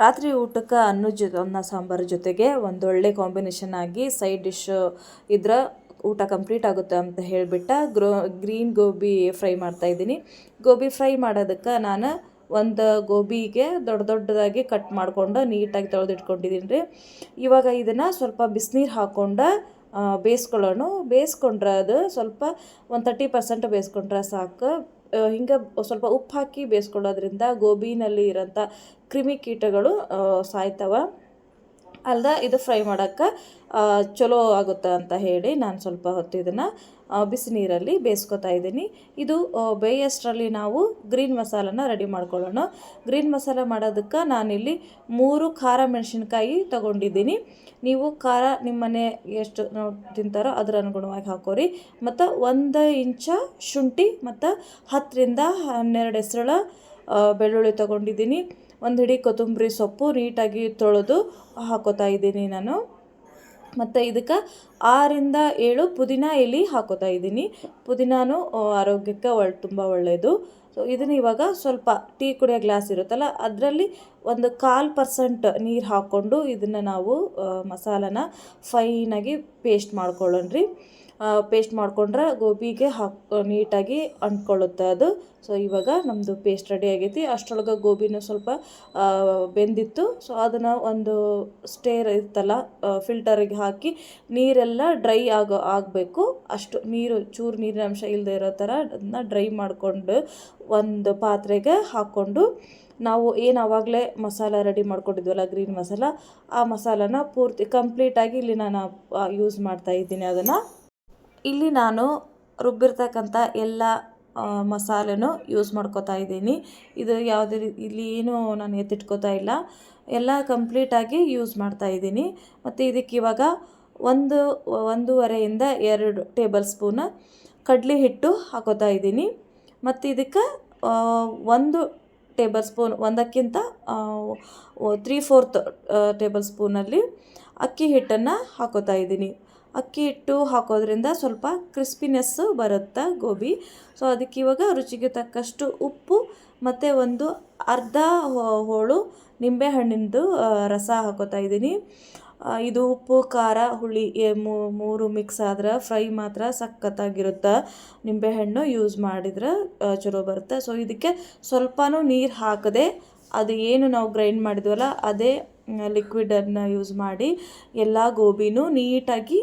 ರಾತ್ರಿ ಊಟಕ್ಕೆ ಅನ್ನ ಜೊ ಅನ್ನ, ಸಾಂಬಾರು ಜೊತೆಗೆ ಒಂದೊಳ್ಳೆ ಕಾಂಬಿನೇಷನ್ ಆಗಿ ಸೈಡ್ ಡಿಶ್ ಇದ್ರೆ ಊಟ ಕಂಪ್ಲೀಟ್ ಆಗುತ್ತೆ ಅಂತ ಹೇಳಿಬಿಟ್ಟು ಗ್ರೋ ಗ್ರೀನ್ ಗೋಬಿ ಫ್ರೈ ಮಾಡ್ತಾಯಿದ್ದೀನಿ ಗೋಬಿ ಫ್ರೈ ಮಾಡೋದಕ್ಕೆ ನಾನು ಒಂದು ಗೋಬಿಗೆ ದೊಡ್ಡ ದೊಡ್ಡದಾಗಿ ಕಟ್ ಮಾಡಿಕೊಂಡು ನೀಟಾಗಿ ತೊಳೆದಿಟ್ಕೊಂಡಿದ್ದೀನಿ ರೀ. ಇವಾಗ ಇದನ್ನು ಸ್ವಲ್ಪ ಬಿಸಿನೀರು ಹಾಕ್ಕೊಂಡು ಬೇಯಿಸ್ಕೊಳ್ಳೋಣ ಬೇಯಿಸ್ಕೊಂಡ್ರೆ ಅದು ಸ್ವಲ್ಪ ಒಂದು ತರ್ಟಿ ಪರ್ಸೆಂಟ್ ಬೇಯಿಸ್ಕೊಂಡ್ರೆ ಸಾಕು. ಹಿಂಗೆ ಸ್ವಲ್ಪ ಉಪ್ಪು ಹಾಕಿ ಬೇಯಿಸ್ಕೊಳ್ಳೋದ್ರಿಂದ ಗೋಬಿನಲ್ಲಿ ಇರೋಂಥ ಕ್ರಿಮಿಕೀಟಗಳು ಸಾಯ್ತವೆ. ಅಲ್ದ ಇದು ಫ್ರೈ ಮಾಡೋಕ್ಕೆ ಚಲೋ ಆಗುತ್ತೆ ಅಂತ ಹೇಳಿ ನಾನು ಸ್ವಲ್ಪ ಹೊತ್ತು ಇದನ್ನು ಬಿಸಿ ನೀರಲ್ಲಿ ಬೇಯಿಸ್ಕೊತಾ ಇದ್ದೀನಿ. ಇದು ಬೇಯಷ್ಟರಲ್ಲಿ ನಾವು ಗ್ರೀನ್ ಮಸಾಲನ ರೆಡಿ ಮಾಡ್ಕೊಳ್ಳೋಣ. ಗ್ರೀನ್ ಮಸಾಲ ಮಾಡೋದಕ್ಕೆ ನಾನಿಲ್ಲಿ ಮೂರು ಖಾರ ಮೆಣಸಿನ್ಕಾಯಿ ತೊಗೊಂಡಿದ್ದೀನಿ. ನೀವು ಖಾರ ನಿಮ್ಮನೆ ಎಷ್ಟು ತಿಂತಾರೋ ಅದರ ಅನುಗುಣವಾಗಿ ಹಾಕೋರಿ. ಮತ್ತು ಒಂದು ಇಂಚ ಶುಂಠಿ ಮತ್ತು ಹತ್ತರಿಂದ ಹನ್ನೆರಡು ಹೆಸರುಳ ಬೆಳ್ಳುಳ್ಳಿ ತೊಗೊಂಡಿದ್ದೀನಿ. ಒಂದು ಹಿಡಿ ಕೊತ್ತಂಬರಿ ಸೊಪ್ಪು ನೀಟಾಗಿ ತೊಳೆದು ಹಾಕೋತಾ ಇದ್ದೀನಿ ನಾನು. ಮತ್ತು ಇದಕ್ಕೆ ಆರಿಂದ ಏಳು ಪುದೀನ ಎಲೆ ಹಾಕೋತಾ ಇದ್ದೀನಿ. ಪುದೀನೂ ಆರೋಗ್ಯಕ್ಕೆ ಒಳ್ಳೆ ತುಂಬ ಒಳ್ಳೆಯದು ಸೊ ಇದನ್ನು ಇವಾಗ ಸ್ವಲ್ಪ ಟೀ ಕುಡಿಯೋ ಗ್ಲಾಸ್ ಇರುತ್ತಲ್ಲ, ಅದರಲ್ಲಿ ಒಂದು ಕಾಲು ಪರ್ಸೆಂಟ್ ನೀರು ಹಾಕ್ಕೊಂಡು ಇದನ್ನು ನಾವು ಮಸಾಲನ ಫೈನಾಗಿ ಪೇಸ್ಟ್ ಮಾಡ್ಕೊಳ್ಳೋಣ ರೀ ಪೇಸ್ಟ್ ಮಾಡಿಕೊಂಡ್ರೆ ಗೋಬಿಗೆ ಹಾಕಿ, ನೀಟಾಗಿ ಅಂಟ್ಕೊಳ್ಳುತ್ತೆ ಅದು. ಸೊ ಇವಾಗ ನಮ್ಮದು ಪೇಸ್ಟ್ ರೆಡಿ ಆಗೈತಿ. ಅಷ್ಟರೊಳಗೆ ಗೋಬಿನೂ ಸ್ವಲ್ಪ ಬೆಂದಿತ್ತು. ಸೊ ಅದನ್ನು ಒಂದು ಸ್ಟೇರ್ ಇತ್ತಲ್ಲ ಫಿಲ್ಟರಿಗೆ ಹಾಕಿ ನೀರೆಲ್ಲ ಡ್ರೈ ಆಗೋ, ಆಗಬೇಕು. ಅಷ್ಟು ನೀರು, ಚೂರು ನೀರಿನ ಅಂಶ ಇಲ್ಲದೆ ಇರೋ ಥರ ಅದನ್ನ ಡ್ರೈ ಮಾಡಿಕೊಂಡು ಒಂದು ಪಾತ್ರೆಗೆ ಹಾಕ್ಕೊಂಡು ನಾವು ಏನು ಆವಾಗಲೇ ಮಸಾಲ ರೆಡಿ ಮಾಡ್ಕೊಂಡಿದ್ವಲ್ಲ ಗ್ರೀನ್ ಮಸಾಲ, ಆ ಮಸಾಲನ ಪೂರ್ತಿ ಕಂಪ್ಲೀಟಾಗಿ ಇಲ್ಲಿ ನಾನು ಯೂಸ್ ಮಾಡ್ತಾ ಇದ್ದೀನಿ ಅದನ್ನು. ಇಲ್ಲಿ ನಾನು ರುಬ್ಬಿರ್ತಕ್ಕಂಥ ಎಲ್ಲ ಮಸಾಲೆನೂ ಯೂಸ್ ಮಾಡ್ಕೋತಾ ಇದ್ದೀನಿ. ಇದು ಯಾವುದೇ ಇಲ್ಲಿ ಏನೂ ನಾನು ಎತ್ತಿಟ್ಕೋತಾ ಇಲ್ಲ. ಎಲ್ಲ ಕಂಪ್ಲೀಟಾಗಿ ಯೂಸ್ ಮಾಡ್ತಾ ಇದ್ದೀನಿ. ಮತ್ತು ಇದಕ್ಕೆ ಇವಾಗ ಒಂದು, ಒಂದೂವರೆಯಿಂದ ಎರಡು ಟೇಬಲ್ ಸ್ಪೂನ್ ಕಡಲೆ ಹಿಟ್ಟು ಹಾಕೋತಾ ಇದ್ದೀನಿ. ಮತ್ತು ಇದಕ್ಕೆ ಒಂದು ಟೇಬಲ್ ಸ್ಪೂನ್ ಒಂದಕ್ಕಿಂತ ತ್ರೀ ಫೋರ್ತ್ ಟೇಬಲ್ ಸ್ಪೂನಲ್ಲಿ ಅಕ್ಕಿ ಹಿಟ್ಟನ್ನು ಹಾಕೋತಾ ಇದ್ದೀನಿ. ಅಕ್ಕಿ ಹಿಟ್ಟು ಹಾಕೋದ್ರಿಂದ ಸ್ವಲ್ಪ ಕ್ರಿಸ್ಪಿನೆಸ್ಸು ಬರುತ್ತೆ ಗೋಬಿ. ಸೊ ಅದಕ್ಕೆ ಇವಾಗ ರುಚಿಗೆ ತಕ್ಕಷ್ಟು ಉಪ್ಪು ಮತ್ತು ಒಂದು ಅರ್ಧ ಹೋಳು ನಿಂಬೆಹಣ್ಣಿಂದು ರಸ ಹಾಕೋತಾ ಇದ್ದೀನಿ. ಇದು ಉಪ್ಪು, ಖಾರ, ಹುಳಿ ಮೂರು ಮಿಕ್ಸ್ ಆದ್ರೆ ಫ್ರೈ ಮಾತ್ರ ಸಖತ್ತಾಗಿರುತ್ತೆ. ನಿಂಬೆಹಣ್ಣು ಯೂಸ್ ಮಾಡಿದ್ರೆ ಚಲೋ ಬರುತ್ತೆ. ಸೊ ಇದಕ್ಕೆ ಸ್ವಲ್ಪನೂ ನೀರು ಹಾಕದೆ, ಅದು ಏನು ನಾವು ಗ್ರೈಂಡ್ ಮಾಡಿದ್ವಲ್ಲ, ಅದೇ ಲಿಕ್ವಿಡನ್ನು ಯೂಸ್ ಮಾಡಿ ಎಲ್ಲ ಗೋಬಿನೂ ನೀಟಾಗಿ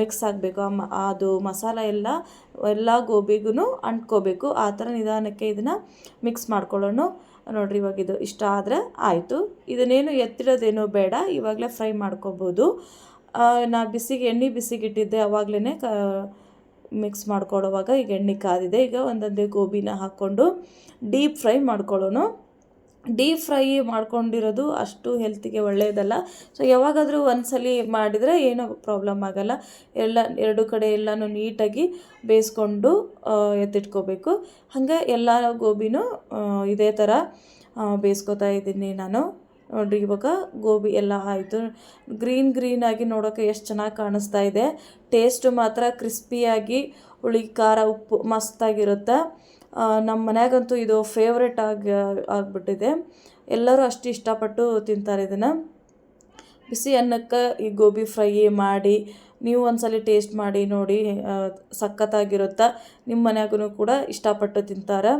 ಮಿಕ್ಸ್ ಆಗಬೇಕು. ಅದು ಮಸಾಲ ಎಲ್ಲ ಎಲ್ಲ ಗೋಬಿಗೂ ಅಂಟ್ಕೋಬೇಕು. ಆ ಥರ ನಿಧಾನಕ್ಕೆ ಇದನ್ನು ಮಿಕ್ಸ್ ಮಾಡ್ಕೊಳ್ಳೋಣ. ನೋಡಿರಿ ಇವಾಗ ಇದು ಇಷ್ಟ ಆದರೆ ಆಯಿತು. ಇದನ್ನೇನು ಎತ್ತಿಡೋದೇನು ಬೇಡ. ಇವಾಗಲೇ ಫ್ರೈ ಮಾಡ್ಕೋಬೋದು. ನಾ ಬಿಸಿಗೆ, ಎಣ್ಣೆ ಬಿಸಿಗಿಟ್ಟಿದ್ದೆ ಅವಾಗಲೇ ಕ ಮಿಕ್ಸ್ ಮಾಡ್ಕೊಳ್ಳೋವಾಗ ಈಗ ಎಣ್ಣೆ ಕಾದಿದೆ. ಈಗ ಒಂದೊಂದೇ ಗೋಬಿನ ಹಾಕ್ಕೊಂಡು ಡೀಪ್ ಫ್ರೈ ಮಾಡ್ಕೊಳ್ಳೋಣ. ಡೀಪ್ ಫ್ರೈ ಮಾಡ್ಕೊಂಡಿರೋದು ಅಷ್ಟು ಹೆಲ್ತಿಗೆ ಒಳ್ಳೆಯದಲ್ಲ ಸೊ ಯಾವಾಗಾದರೂ ಒಂದ್ಸಲಿ ಮಾಡಿದರೆ ಏನೂ ಪ್ರಾಬ್ಲಮ್ ಆಗೋಲ್ಲ. ಎಲ್ಲ, ಎರಡು ಕಡೆ ಎಲ್ಲನೂ ನೀಟಾಗಿ ಬೇಯಿಸ್ಕೊಂಡು ಎತ್ತಿಟ್ಕೋಬೇಕು. ಹಾಗೆ ಎಲ್ಲ ಗೋಬಿನೂ ಇದೇ ಥರ ಬೇಯಿಸ್ಕೊತಾ ಇದ್ದೀನಿ ನಾನು. ನೋಡಿರಿ, ಇವಾಗ ಗೋಬಿ ಎಲ್ಲ ಆಯಿತು. ಗ್ರೀನ್ ಗ್ರೀನಾಗಿ ನೋಡೋಕೆ ಎಷ್ಟು ಚೆನ್ನಾಗಿ ಕಾಣಿಸ್ತಾ ಇದೆ. ಟೇಸ್ಟು ಮಾತ್ರ ಕ್ರಿಸ್ಪಿಯಾಗಿ, ಹುಳಿ, ಖಾರ, ಉಪ್ಪು ಮಸ್ತಾಗಿರುತ್ತೆ. ನಮ್ಮ ಮನೆಯಾಗಂತೂ ಇದು ಫೇವ್ರೆಟ್ ಆಗಿ, ಆಗಿಬಿಟ್ಟಿದೆ. ಎಲ್ಲರೂ ಅಷ್ಟು ಇಷ್ಟಪಟ್ಟು ತಿಂತಾರೆ ಇದನ್ನು. ಬಿಸಿ ಅನ್ನಕ್ಕೆ ಈ ಗೋಬಿ ಫ್ರೈ ಮಾಡಿ, ನೀವು ಒಂದ್ಸಲ ಟೇಸ್ಟ್ ಮಾಡಿ ನೋಡಿ ಸಖತ್ತಾಗಿರುತ್ತೆ? ನಿಮ್ಮ ಮನ್ಯಾಗೂ ಕೂಡ ಇಷ್ಟಪಟ್ಟು ತಿಂತಾರೆ.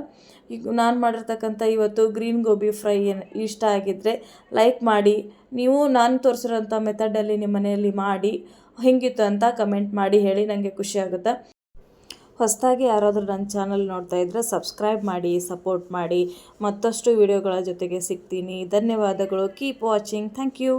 ಈಗ ನಾನು ಮಾಡಿರ್ತಕ್ಕಂಥ ಇವತ್ತು ಗ್ರೀನ್ ಗೋಬಿ ಫ್ರೈ ಇಷ್ಟ ಆಗಿದ್ದರೆ ಲೈಕ್ ಮಾಡಿ. ನೀವು ನಾನು ತೋರಿಸಿರೋಂಥ ಮೆಥಡಲ್ಲಿ ನಿಮ್ಮ ಮನೆಯಲ್ಲಿ ಮಾಡಿ. ಹೆಂಗಿತ್ತು ಅಂತ ಕಮೆಂಟ್ ಮಾಡಿ, ಹೇಳಿ ನನಗೆ ಖುಷಿ ಆಗುತ್ತೆ. ಹೊಸದಾಗಿ ಯಾರಾದರೂ ನನ್ನ ಚಾನಲ್ ನೋಡ್ತಾ ಇದ್ದರೆ ಸಬ್ಸ್ಕ್ರೈಬ್ ಮಾಡಿ, ಸಪೋರ್ಟ್ ಮಾಡಿ. ಮತ್ತಷ್ಟು ವಿಡಿಯೋಗಳ ಜೊತೆಗೆ ಸಿಗ್ತೀನಿ. ಧನ್ಯವಾದಗಳು. Keep watching. Thank you.